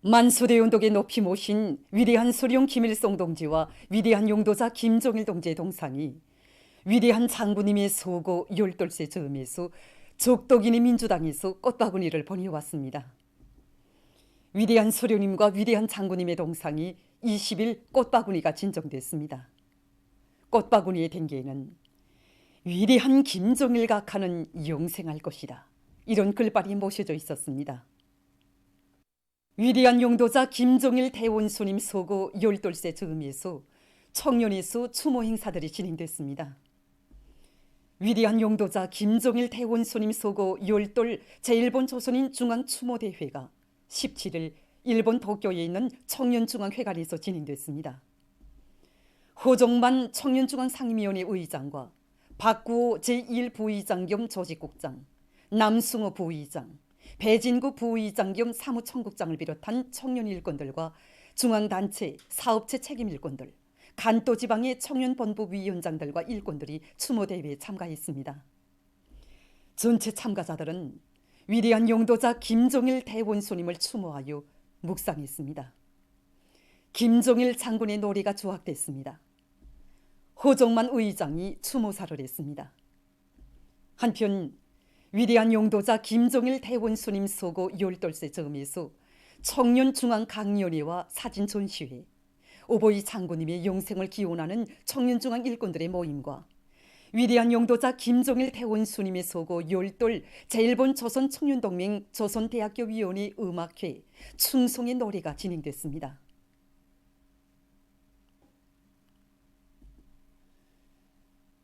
만소대 운동에 높이 모신 위대한 소령 김일성 동지와 위대한 용도자 김종일 동지의 동상이 위대한 장군님의 소고 열돌세 저음에서 적독인의 민주당에서 꽃바구니를 보내왔습니다. 위대한 소령님과 위대한 장군님의 동상이 20일 꽃바구니가 진정됐습니다. 꽃바구니의 댕기에는 위대한 김종일과 가는 영생할 것이다. 이런 글발이 모셔져 있었습니다. 위대한 용도자 김종일 대원수님 소고 열돌세 저음에서 청년의수 추모 행사들이 진행됐습니다. 위대한 용도자 김종일 대원수님 소고 열돌 제1본 조선인 중앙추모대회가 17일 일본 도쿄에 있는 청년중앙회관에서 진행됐습니다. 호정만 청년중앙상임위원회 의장과 박구호 제1부의장 겸 조직국장, 남승호 부의장, 배진구 부의장 겸 사무청국장을 비롯한 청년 일꾼들과 중앙단체, 사업체 책임 일꾼들, 간도 지방의 청년본부 위원장들과 일꾼들이 추모 대회에 참가했습니다. 전체 참가자들은 위대한 용도자 김종일 대원수님을 추모하여 묵상했습니다. 김종일 장군의 노래가 조학됐습니다. 호정만 의장이 추모사를 했습니다. 한편 위대한 용도자 김종일 대원수님 소고 열돌세 점에서 청년중앙강연회와 사진 전시회, 오보이 장군님의 영생을 기원하는 청년중앙 일꾼들의 모임과 위대한 용도자 김종일 대원수님의 소고 열돌 제1본 조선 청년동맹 조선대학교 위원회 음악회 충송의 노래가 진행됐습니다.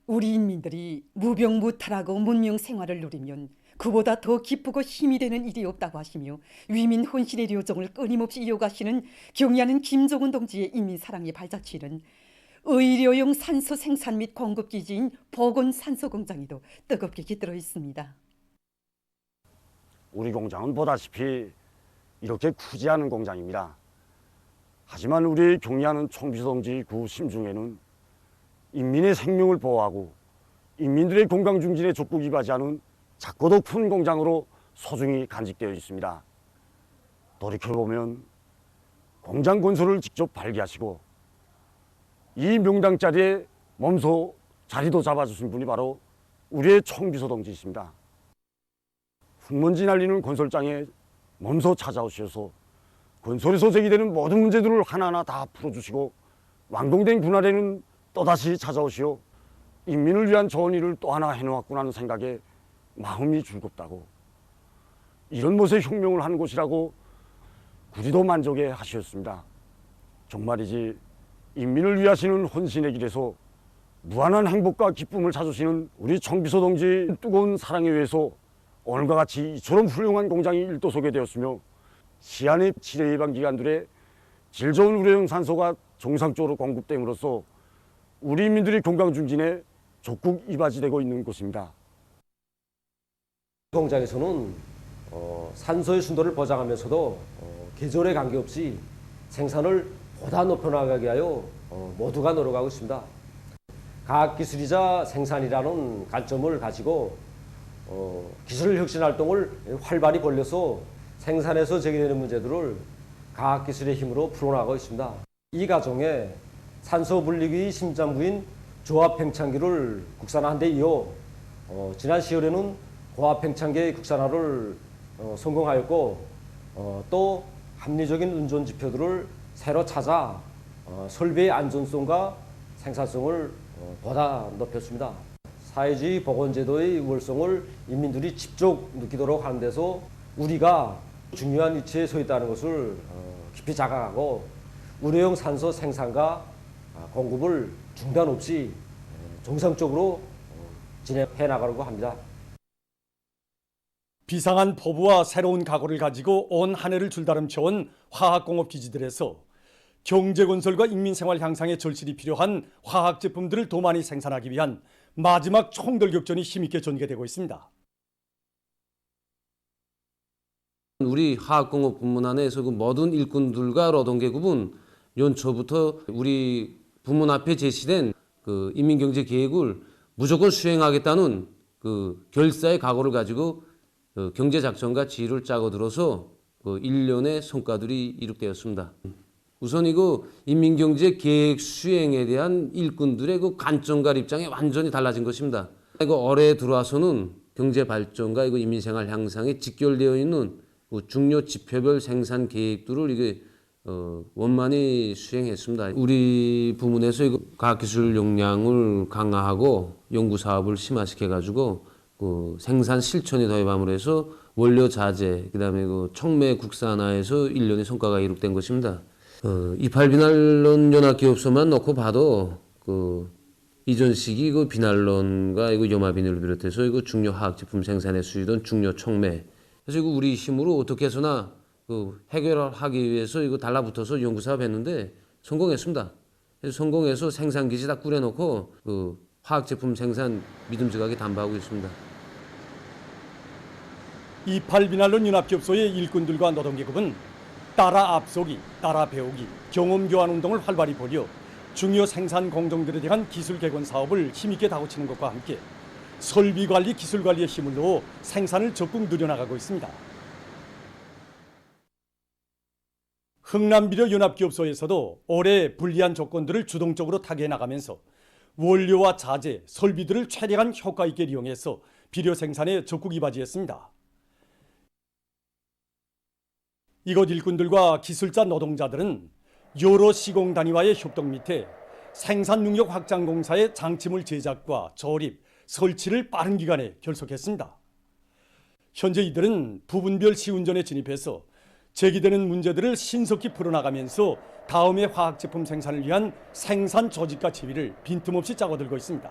우리 인민들이 무병무탈하고 문명 생활을 누리면 그보다 더 기쁘고 힘이 되는 일이 없다고 하시며 위민 혼신의 료정을 끊임없이 이어가시는 경의하는 김종훈 동지의 인민 사랑의 발자취는 의료용 산소 생산 및 공급 기지인 보건 산소 공장에도 뜨겁게 깃들어 있습니다. 우리 공장은 보다시피 이렇게 않은 공장입니다. 하지만 우리 경리하는 총비서동지 구 심중에는 인민의 생명을 보호하고 인민들의 건강 중진에 적극 이바지하는 작고도 큰 공장으로 소중히 간직되어 있습니다. 돌이켜보면 공장 건설을 직접 발기하시고 이 명당 자리에 몸소 자리도 잡아주신 분이 바로 우리의 총비서 동지이십니다. 흙먼지 날리는 건설장에 몸소 찾아오셔서 건설에서 제기되는 모든 문제들을 하나하나 다 풀어주시고 완공된 분할에는 또다시 찾아오시오 인민을 위한 좋은 일을 또 하나 해놓았구나 하는 생각에 마음이 즐겁다고 이런 모습의 혁명을 하는 곳이라고 구리도 만족해 하셨습니다. 정말이지 인민을 위하시는 헌신의 길에서 무한한 행복과 기쁨을 찾으시는 우리 청비서 동지 뜨거운 사랑에 의해서 오늘과 같이 이처럼 훌륭한 공장이 일도소개 되었으며 시안의 치료 예방 기관들의 질 좋은 의료용 산소가 정상적으로 공급됨으로써 우리 인민들이 건강 중진에 적극 이바지되고 있는 곳입니다. 공장에서는 어, 산소의 순도를 보장하면서도 어, 계절에 관계없이 생산을 보다 높여나가게 하여 어, 모두가 노력하고 있습니다. 과학기술이자 생산이라는 관점을 가지고 어, 기술 혁신 활동을 활발히 벌려서 생산에서 제기되는 문제들을 과학기술의 힘으로 풀어나가고 있습니다. 이 과정에 산소 분리기 심장부인 조합 팽창기를 국산화한 데 이어 어, 지난 10월에는 고압 팽창기 국산화를 어, 성공하였고 어, 또 합리적인 운전 지표들을 새로 찾아 어, 설비의 안전성과 생산성을 어, 보다 높였습니다. 사회주의 보건제도의 우월성을 인민들이 직접 느끼도록 하는 데서 우리가 중요한 위치에 서 있다는 것을 어, 깊이 자각하고 의료용 산소 생산과 아, 공급을 중단 없이 에, 정상적으로 어, 진행해 나가려고 합니다. 비상한 포부와 새로운 각오를 가지고 온 한 해를 줄다름쳐온 화학공업 기지들에서 경제건설과 인민생활 향상에 절실히 필요한 화학 제품들을 더 많이 생산하기 위한 마지막 총돌격전이 힘있게 전개되고 있습니다. 우리 화학공업 부문 안에서 그 모든 일꾼들과 노동계급은 연초부터 우리 부문 앞에 제시된 그 인민경제 계획을 무조건 수행하겠다는 그 결사의 각오를 가지고 그 경제 작전과 지휘를 짜고 들어서 그 일련의 성과들이 이룩되었습니다. 우선 이거 인민경제 계획 수행에 대한 일꾼들의 그 관점과 입장이 완전히 달라진 것입니다. 이거 올해 들어와서는 경제 발전과 이거 인민생활 향상에 직결되어 있는 그 중요 지표별 생산 계획들을 이게 어, 원만히 수행했습니다. 우리 부문에서 과학기술 역량을 강화하고 연구 사업을 심화시켜 가지고 그 생산 실천에 더해함으로 해서 원료 자재 그다음에 그 촉매 국산화에서 일련의 성과가 이룩된 것입니다. 어, 이팔 비날론 연합기업소만 놓고 봐도 그 이전 시기 그 비날론과 이거 염화비닐을 비롯해서 이거 중요 화학 제품 생산에 쓰이던 중요 촉매 그래서 이거 우리 힘으로 어떻게 해서나 그 해결하기 위해서 이거 달라붙어서 연구 사업 했는데 성공했습니다. 그래서 성공해서 생산 기지 다 꾸려놓고 그 화학 제품 생산 믿음직하게 담보하고 있습니다. 이 팔 비날론 연합기업소의 일꾼들과 노동계급은 따라 앞서기, 따라 배우기, 경험 교환 운동을 활발히 벌여 중요 생산 공정들에 대한 기술 개선 사업을 힘있게 다고치는 것과 함께 설비 관리, 기술 관리에 힘을 넣어 생산을 적극 늘려나가고 있습니다. 흥남비료 연합기업소에서도 올해 불리한 조건들을 주동적으로 타개해 나가면서 원료와 자재, 설비들을 최대한 효과 있게 이용해서 비료 생산에 적극 이바지했습니다. 이곳 일꾼들과 기술자 노동자들은 여러 시공 단위와의 협동 밑에 생산 능력 확장 공사의 장치물 제작과 조립, 설치를 빠른 기간에 결속했습니다. 현재 이들은 부분별 시운전에 진입해서 제기되는 문제들을 신속히 풀어나가면서 다음의 화학 제품 생산을 위한 생산 조직과 지휘를 빈틈없이 짜고들고 있습니다.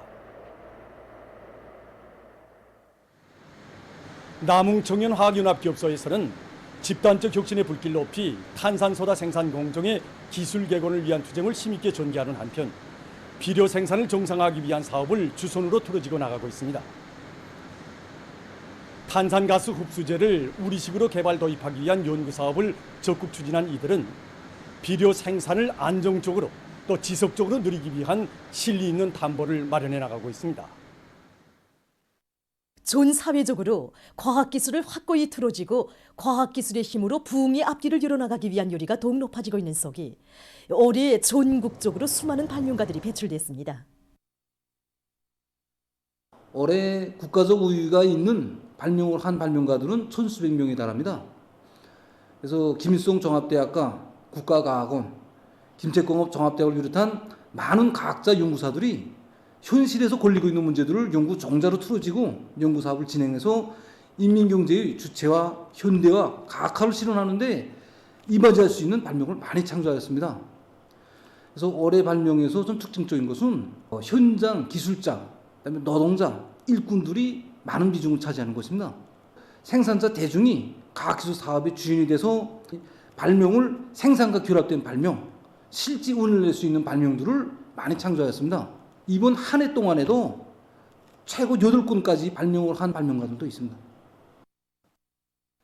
남웅청년화학연합기업소에서는 집단적 혁신의 불길 높이 탄산소다 생산 공정의 기술 개선을 위한 투쟁을 힘있게 전개하는 한편 비료 생산을 정상화하기 위한 사업을 주선으로 틀어지고 나가고 있습니다. 탄산가스 흡수제를 우리식으로 개발 도입하기 위한 연구 사업을 적극 추진한 이들은 비료 생산을 안정적으로 또 지속적으로 누리기 위한 실리 있는 담보를 마련해 나가고 있습니다. 전 사회적으로 과학기술을 확고히 틀어지고 과학기술의 힘으로 부흥의 앞길을 열어나가기 위한 요리가 더욱 높아지고 있는 속이 올해 전국적으로 수많은 발명가들이 배출됐습니다. 올해 국가적 우위가 있는 발명을 한 발명가들은 천수백 명에 달합니다. 그래서 김일성 종합대학과 국가과학원, 김책공업 종합대학을 비롯한 많은 과학자 연구사들이 현실에서 걸리고 있는 문제들을 연구 종자로 틀어지고 연구 사업을 진행해서 인민경제의 주체와 현대와 과학화를 실현하는데 이바지할 수 있는 발명을 많이 창조하였습니다. 그래서 올해 발명에서 좀 특징적인 것은 어, 현장 기술자, 그다음에 노동자, 일꾼들이 많은 비중을 차지하는 것입니다. 생산자 대중이 과학기술 사업의 주인이 돼서 발명을 생산과 결합된 발명, 실제 운을 낼 수 있는 발명들을 많이 창조하였습니다. 이번 한 해 동안에도 최고 8건까지 발명을 한 발명가들도 있습니다.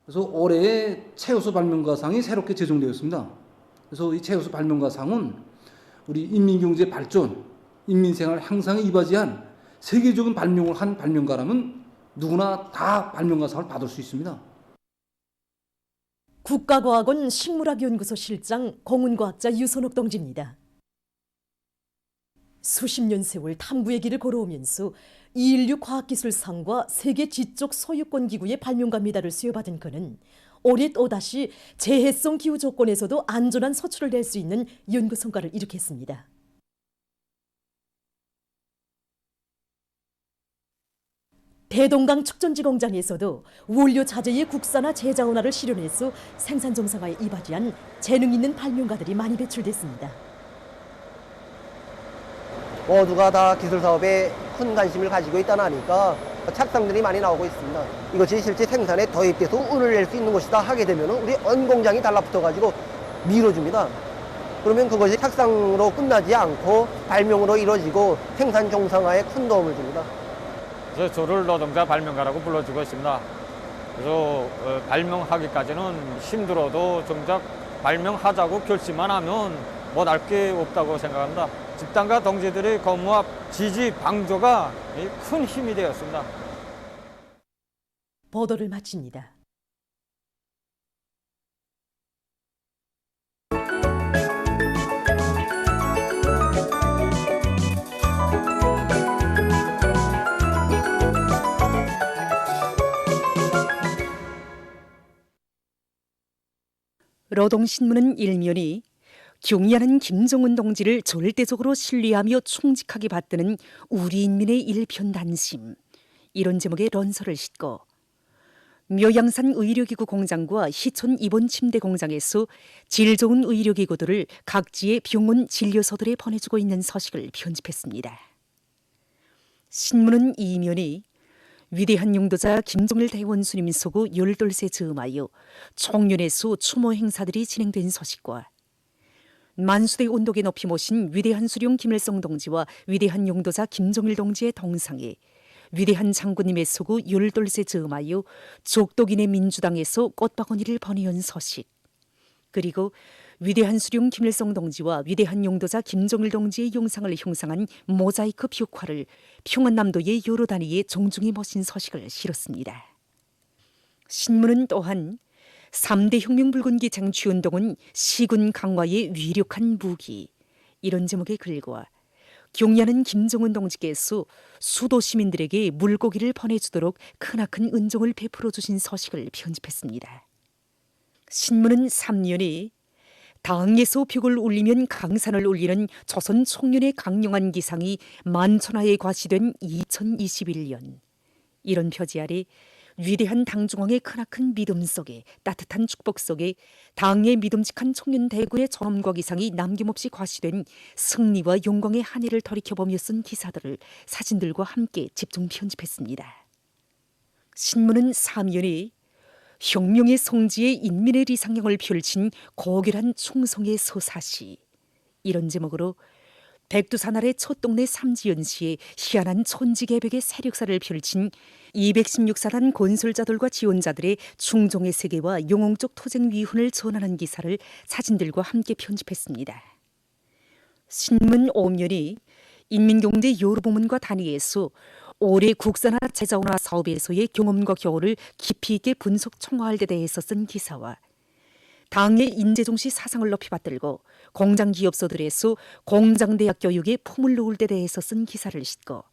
그래서 올해의 최우수 발명가상이 새롭게 제정되었습니다. 그래서 이 최우수 발명가상은 우리 인민경제 발전, 인민생활 향상에 이바지한 세계적인 발명을 한 발명가라면 누구나 다 발명가상을 받을 수 있습니다. 국가과학원 식물학연구소 실장 공훈과학자 유선옥 동지입니다. 수십 년 세월 탐구의 길을 걸어오면서 이인류 과학기술상과 세계 지적 소유권 기구의 발명가 메달을 수여받은 그는 올해 또다시 재해성 기후 조건에서도 안전한 서출을 낼 수 있는 연구 성과를 이룩했습니다. 대동강 축전지 공장에서도 원료 자재의 국산화 재자원화를 실현해서 생산 정상화에 이바지한 재능 있는 발명가들이 많이 배출됐습니다. 모두가 다 기술 사업에 큰 관심을 가지고 있다는 하니까 착상들이 많이 나오고 있습니다. 이것이 실제 생산에 도입돼서 운을 낼 수 있는 것이다 하게 되면 우리 언 공장이 달라붙어 가지고 밀어줍니다. 그러면 그것이 착상으로 끝나지 않고 발명으로 이루어지고 생산 정상화에 큰 도움을 줍니다. 그래서 저를 노동자 발명가라고 불러주고 있습니다. 그래서 어, 발명하기까지는 힘들어도 정작 발명하자고 결심만 하면 못할 게 없다고 생각합니다. 집단과 동지들의 거무합, 지지, 방조가 큰 힘이 되었습니다. 보도를 마칩니다. 노동신문은 일면이 경의하는 김정은 동지를 절대적으로 신뢰하며 충직하게 받드는 우리 인민의 일편단심 이런 제목의 런서를 싣고 묘양산 의료기구 공장과 희촌 입원 침대 공장에서 질 좋은 의료기구들을 각지의 병원 진료소들에 보내주고 있는 서식을 편집했습니다. 신문은 이면이 위대한 용도자 김정일 대원수님 소구 열돌세 즈음하여 총련에서 추모 행사들이 진행된 소식과 만수대 온도계 높이 모신 위대한 수령 김일성 동지와 위대한 용도자 김정일 동지의 동상에 위대한 장군님의 소구 열돌세 즈음하여 족독인의 민주당에서 꽃바구니를 보내온 소식. 그리고 위대한 수령 김일성 동지와 위대한 용도자 김정일 동지의 용상을 형상한 모자이크 벽화를 평안남도의 여러 단위의 정중히 모신 서식을 실었습니다. 신문은 또한 3대 혁명불군기 쟁취운동은 시군 강화의 위력한 무기 이런 제목의 글과 경야는 김정은 동지께서 수도 시민들에게 물고기를 보내주도록 크나큰 은종을 베풀어 주신 서식을 편집했습니다. 신문은 3년이 당에서 벽을 울리면 강산을 울리는 조선 총련의 강력한 기상이 만천하에 과시된 2021년 이런 표지 아래 위대한 당중앙의 크나큰 믿음 속에 따뜻한 축복 속에 당의 믿음직한 청년 대구의 전엄과 기상이 남김없이 과시된 승리와 영광의 한 해를 돌이켜보며 쓴 기사들을 사진들과 함께 집중 편집했습니다. 신문은 3년이 혁명의 성지에 인민의 리상형을 펼친 고결한 충성의 소사시 이런 제목으로 백두산 아래 첫 동네 삼지연시에 희한한 천지개벽의 세력사를 펼친 216사단 건설자들과 지원자들의 충종의 세계와 영웅적 토쟁 위훈을 전하는 기사를 사진들과 함께 편집했습니다. 신문 옴열이 인민경제 여러 부문과 단위에서 올해 국산화 제자원화 사업에서의 경험과 교훈을 깊이 있게 분석 청화할 데 대해서 쓴 기사와 당의 인재종시 사상을 높이 받들고 공장 기업소들에서 공장대학 교육에 품을 놓을 데 대해서 쓴 기사를 싣고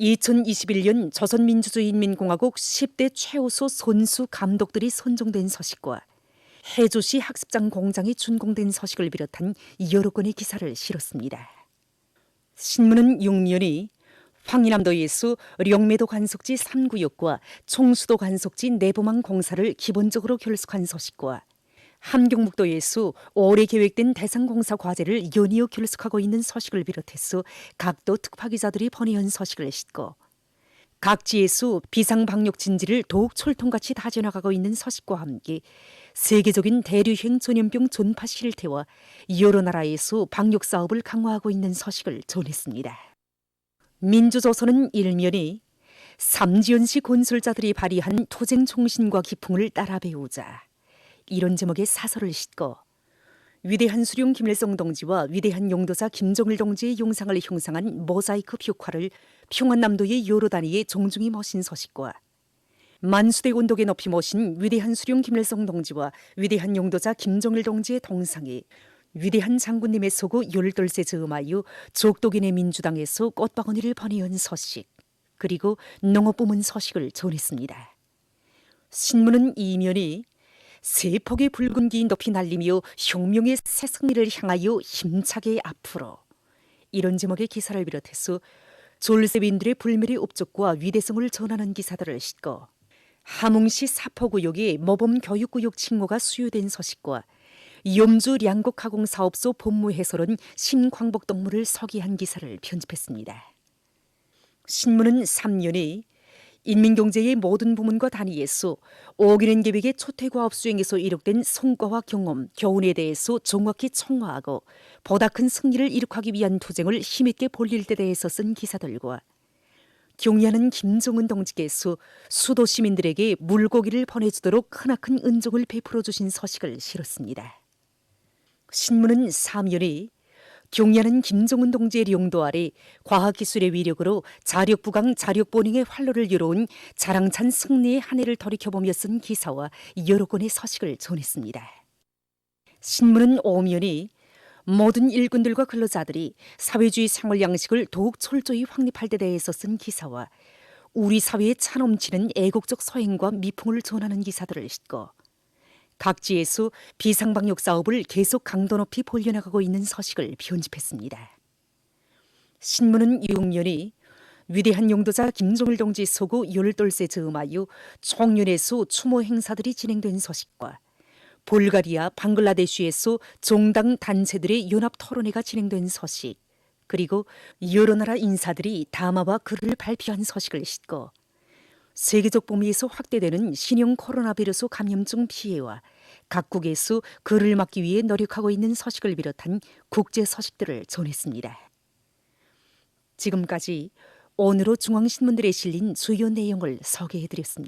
2021년 조선민주주의인민공화국 10대 최우수 선수 감독들이 선정된 서식과 해조시 학습장 공장이 준공된 서식을 비롯한 여러 건의 기사를 실었습니다. 신문은 6년이 황희남도에서 령매도 관속지 3구역과 총수도 관속지 내부망 공사를 기본적으로 결속한 소식과 함경북도에서 올해 계획된 대상 공사 과제를 연이어 결속하고 있는 소식을 비롯해서 각도 특파 기자들이 보내온 소식을 싣고 각 지에서 비상 방역 진지를 더욱 철통같이 다져나가고 있는 소식과 함께 세계적인 대류행 전염병 전파 실태와 여러 나라에서 방역 사업을 강화하고 있는 소식을 전했습니다. 민주조선은 일면이 삼지연시 건설자들이 발휘한 토쟁 정신과 기풍을 따라 배우자 이런 제목의 사설을 싣고 위대한 수령 김일성 동지와 위대한 용도사 김정일 동지의 용상을 형상한 모자이크 벽화를 평안남도의 단위의 정중히 모신 서식과 만수대 온도계 높이 모신 위대한 수령 김일성 동지와 위대한 용도자 김정일 동지의 동상에 위대한 장군님의 소구 열돌세 즈음하여 족독인의 민주당에서 꽃바구니를 보내온 서식 그리고 농업 부문 서식을 전했습니다. 신문은 이면이 세 폭의 붉은 기 높이 날리며 혁명의 새 승리를 향하여 힘차게 앞으로 이런 제목의 기사를 비롯해서 졸세빈들의 불멸의 업적과 위대성을 전하는 기사들을 싣고 함흥시 사포구역의 모범 교육구역 칭호가 수여된 서식과 염주 량곡가공사업소 본무 해설은 신광복동물을 서기한 기사를 편집했습니다. 신문은 3년에 인민경제의 모든 부문과 단위에서 오기는 계획의 초태과업 수행에서 이룩된 성과와 경험, 교훈에 대해서 정확히 청화하고 보다 큰 승리를 이룩하기 위한 투쟁을 힘있게 벌릴 때 대해서 쓴 기사들과 경의하는 김정은 동지께서 수도 시민들에게 물고기를 보내주도록 크나큰 은종을 베풀어 주신 서식을 실었습니다. 신문은 3년이 경야는 김정은 동지의 용도 아래 과학기술의 위력으로 자력부강 자력보닝의 활로를 열어온 자랑찬 승리의 한 해를 돌이켜보며 쓴 기사와 여러 건의 서식을 전했습니다. 신문은 오면이 모든 일꾼들과 근로자들이 사회주의 생활 양식을 더욱 철저히 확립할 때 대해서 쓴 기사와 우리 사회에 차 넘치는 애국적 서행과 미풍을 전하는 기사들을 싣고 각지에서 비상방역 사업을 계속 강도 높이 벌려나가고 있는 서식을 편집했습니다. 신문은 6년이 위대한 용도자 김정일 동지 소구 열돌세 즈음하여 총련에서 추모 행사들이 진행된 소식과 볼가리아, 방글라데시에서 종당 단체들의 연합 토론회가 진행된 소식, 그리고 여러 나라 인사들이 담화와 글을 발표한 소식을 싣고 세계적 범위에서 확대되는 신형 코로나 바이러스 감염증 피해와 각국에서 그를 막기 위해 노력하고 있는 소식을 비롯한 국제 소식들을 전했습니다. 지금까지 오늘로 중앙신문들에 실린 주요 내용을 소개해드렸습니다.